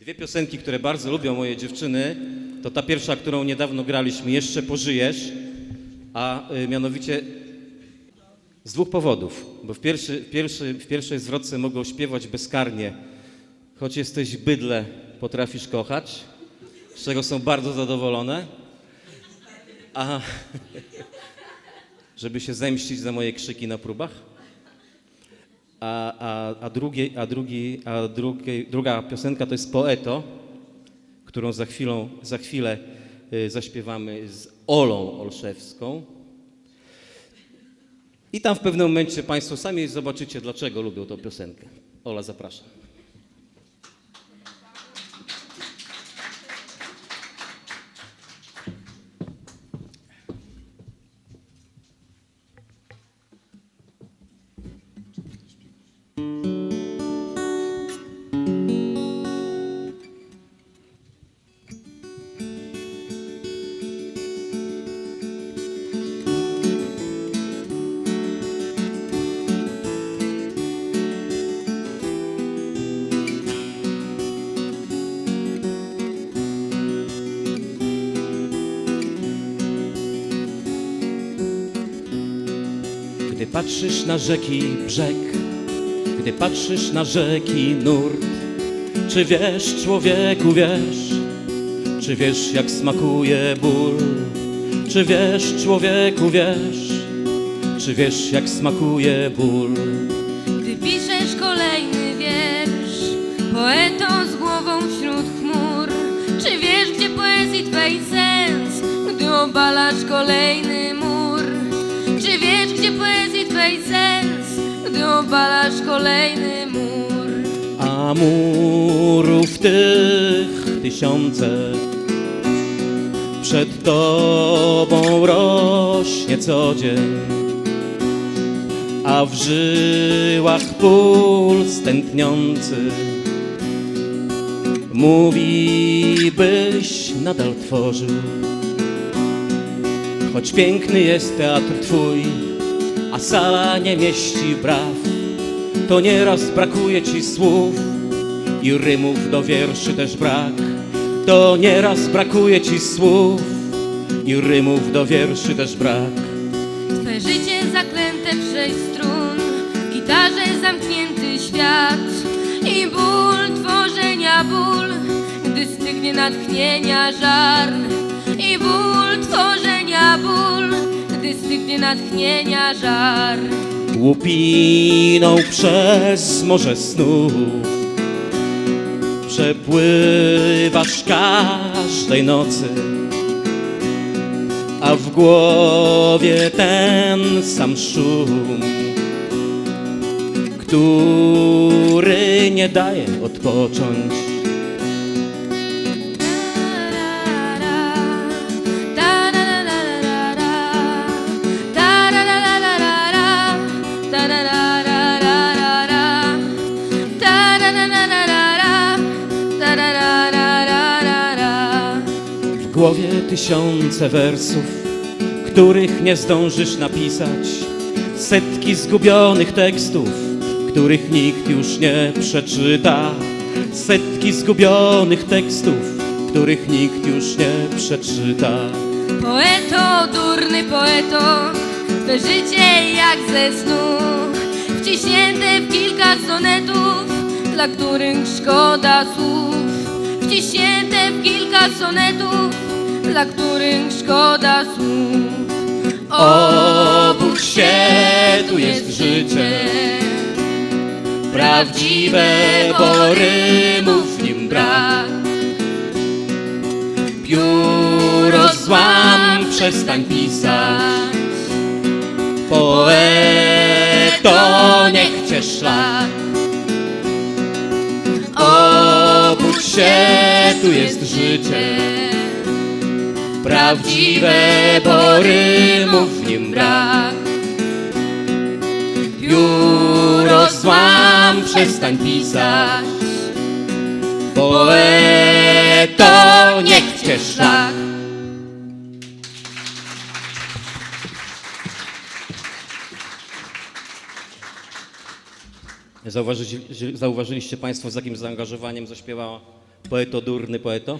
Dwie piosenki, które bardzo lubią moje dziewczyny, to ta pierwsza, którą niedawno graliśmy, Jeszcze pożyjesz, a y, mianowicie z dwóch powodów. Bo w, pierwszy, pierwszy, w pierwszej zwrotce mogą śpiewać bezkarnie, choć jesteś bydle, potrafisz kochać, z czego są bardzo zadowolone. A żeby się zemścić za moje krzyki na próbach. A, a, a, a, drugi, a druga piosenka to jest Poeto, którą za, chwilą, za chwilę y, zaśpiewamy z Olą Olszewską. I tam w pewnym momencie Państwo sami zobaczycie, dlaczego lubią tę piosenkę. Ola, zapraszam. Gdy patrzysz na rzeki brzeg, gdy patrzysz na rzeki nurt, czy wiesz, człowieku, wiesz, czy wiesz, jak smakuje ból? Czy wiesz, człowieku, wiesz, czy wiesz, jak smakuje ból? Gdy piszesz kolejny wiersz, poetą z głową wśród chmur, czy wiesz, gdzie poezji twej sens, gdy obalasz kolejny mur? Czy wiesz, gdzie poezji twej sens, gdy obalasz kolejny mur? A murów tych tysiące przed tobą rośnie co dzień, a w żyłach puls tętniący mówi, byś nadal tworzył. Choć piękny jest teatr twój, a sala nie mieści braw, to nieraz brakuje ci słów i rymów do wierszy też brak. To nieraz brakuje ci słów i rymów do wierszy też brak. Twe życie zaklęte w sześć strun, w gitarze zamknięty świat i ból tworzenia ból, gdy stygnie natchnienia żar. I gdy stygnie natchnienia żar. Łupiną przez morze snów Przepływasz każdej nocy A w głowie ten sam szum Który nie daje odpocząć głowie tysiące wersów, których nie zdążysz napisać, setki zgubionych tekstów, których nikt już nie przeczyta, setki zgubionych tekstów, których nikt już nie przeczyta. Poeto, durny poeto, twe życie jak ze snu, wciśnięte w kilka sonetów, dla których szkoda słów. Wciśnięte w kilka sonetów, dla których szkoda słów. Obok światu jest życie, prawdziwe, bo rymów w nim brak. Pióro złam, przestań pisać, poeto, niech cię szlak. Światu jest życie, prawdziwe, bo rymów w nim brak. Pióro złam, przestań pisać, poeto, niech cię szlak. Zauważyli, zauważyliście Państwo, z jakim zaangażowaniem zaśpiewała Poeto durny poeto.